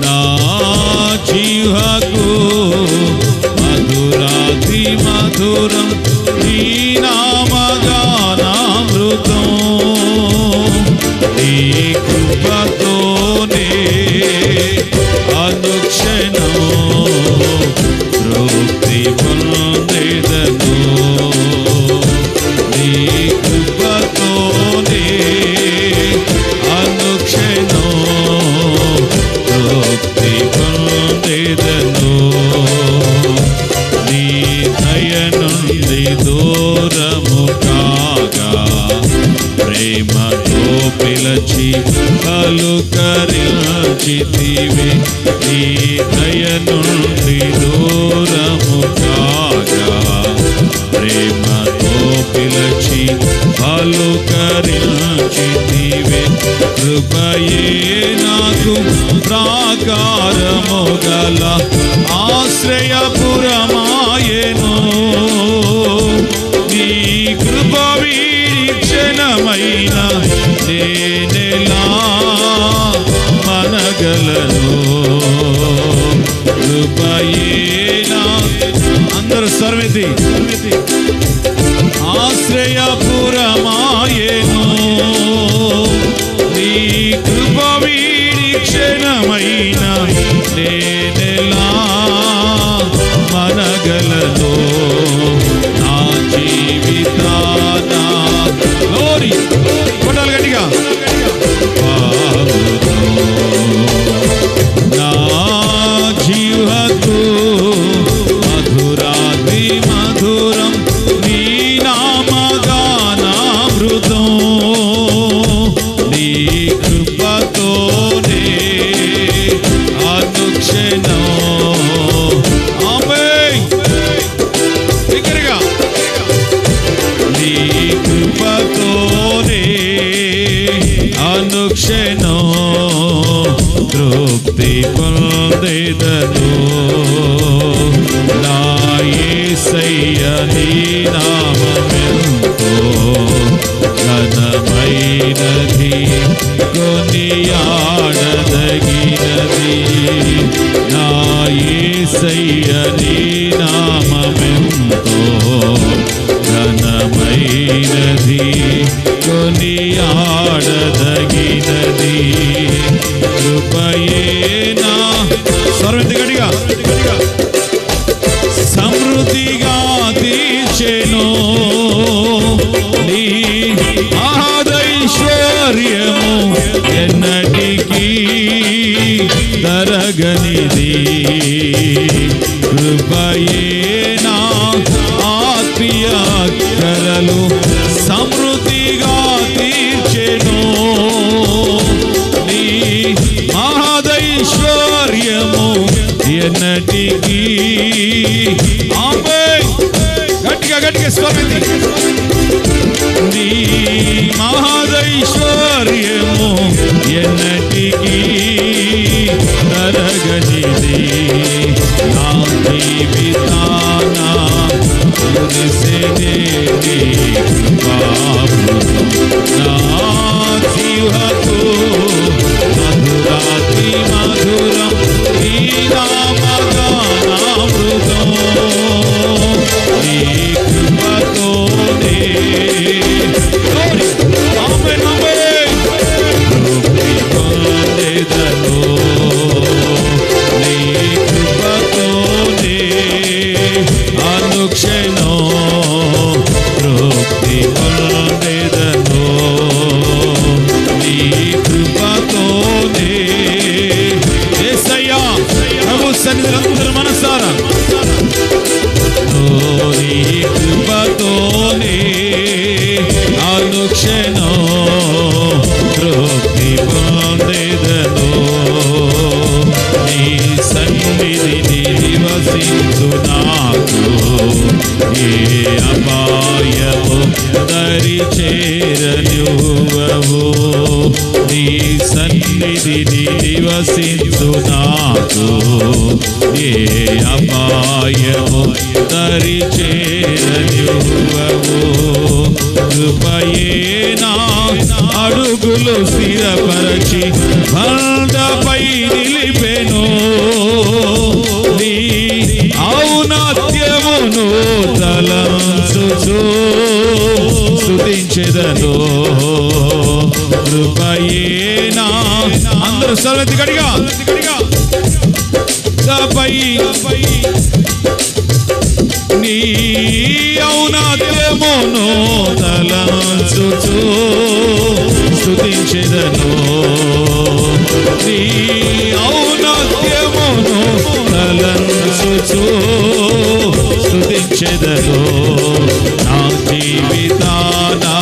నా జీవకు మధురాతి మధురం నీ నామగానామృతం పిలచి కరిచితివి. నీ దయ నుండి దూరము కాగా ప్రేమతో పిలచి పలుకరించితివి కృపయే నాకు ప్రాకారము గల ఆశ్రయపురమాయను. కృప నేనెలా మనగలను కృపయేనా? అందరూ స్వర్మితి ఆశ్రయపురమాయేను. Flores. నీ నామమెంతో ఘనమైనది కొనియాడదగినది నా యేసయ్య నీ నామమెంతో ఘనమైనది కొనియాడదగినది కృపయేనా స్వరమితి గట్టిగా ఎరగనిది కృపయే నా ఆత్మీయ కరలు సమృద్ధిగా తీర్చెను. నీ మహదైశ్వర్యము ఎన్నటికి ఆమె గట్టిగా గట్టిగా స్వామి నీ మహదైశ్వర్యము ఎన్నటికీ దరి చేరనివ్వవు నీ సన్నిధిని నివసించు నాకు ఏ అపాయము దరి చేరనివ్వవు కృపయేనా అడుగులు స్థిరపరచి బండపై చేసను కృపయేనా అందరూ సర్వతి కడిగా కృపై నీ అవునాదేమోనో తలంచుచు స్థుతించెదను నీ అవునాద్యమును తలంచుచు స్థుతించెదను నా జీవితానా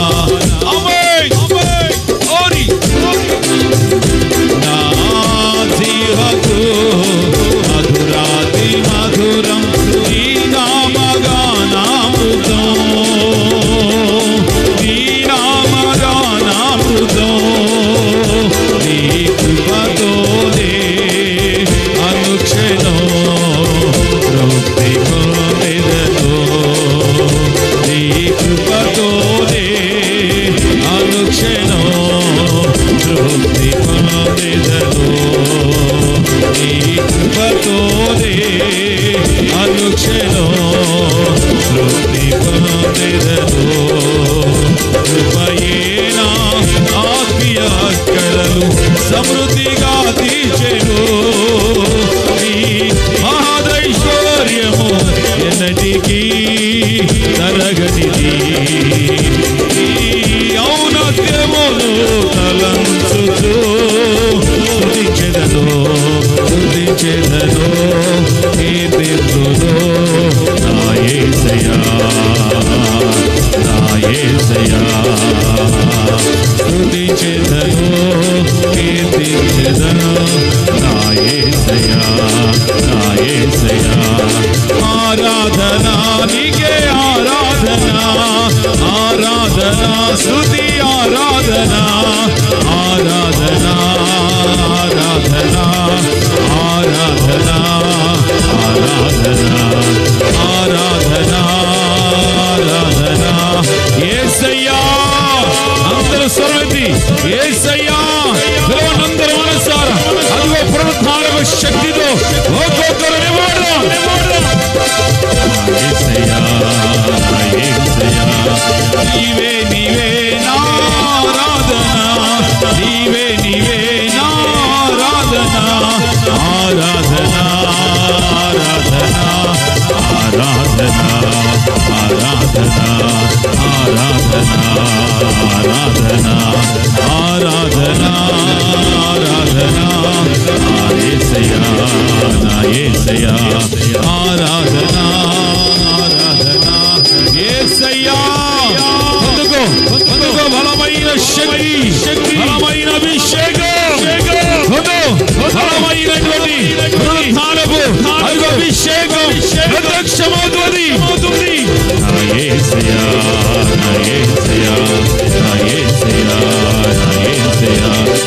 క్షణో లోని పాదరా ఆరాధన ఆరాధన ఆరాధన ఆరాధన నా ఏసయ్యా ఆరాధన ఆరాధన ఏసయ్యా పొందుకో పొందుకో బలమైన శక్తి బలమైన అభిషేకం పొందు బలమైనటువంటి అభిషేకం ప్రత్యక్షమవుతుంది Nayesaya, Nayesaya, Nayesaya, Nayesaya.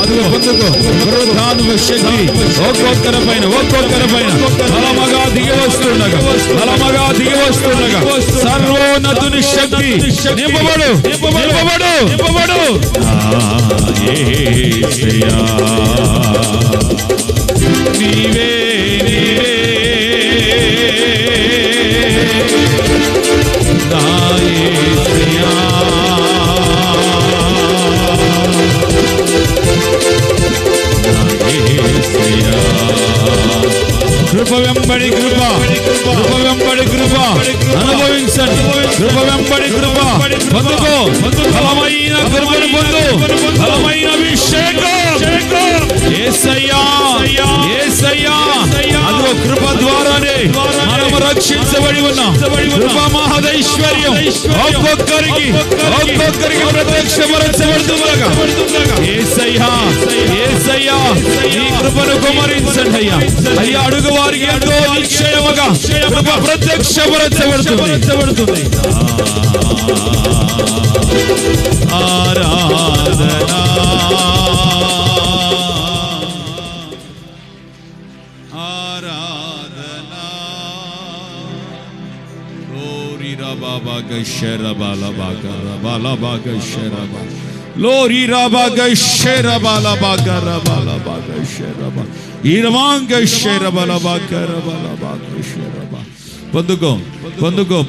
అదిగో పొందుకో పునరుద్ధానపు శక్తి ఒక్కొక్కరి పైన ఒక్కొక్కర పైన బలమగా దిగి వస్తుండగా బలమగా దిగి వస్తుండగా సర్వోన్నతుని శక్తి నింపబడు నింపబడు నింపబడు నీవే నీవే కృప వెంబడి కృప. కృప వెంబడి కృప. అనుభవించండి. కృప వెంబడి కృప. పొందుకో. బలమైన కృపను పొందు. బలమైన అదిగో కృప ద్వారానే మనము రక్షించబడి ఉన్నాం. కృప మహదైశ్వర్యం. ఒక్కొక్కరికి ఒక్కొక్కరికి ప్రత్యక్షపరచబడుతుండగా ఏసయ్యా. కృపను కుమరించండి అయ్యా. అయ్యా అడుగు వారికి ఎంతో నిశ్చయముగా కృప ప్రత్యక్షపరచబడుతుంది ఆరాధనా. ఆరాధనా. ఓరి రబాబా గశ రబాల బాగ రబాల బాగ శరబా raba gashera bala baga bala baga shera ba. Irvanga shera bala baga bala baga shera ba. పొందుకో పొందుకో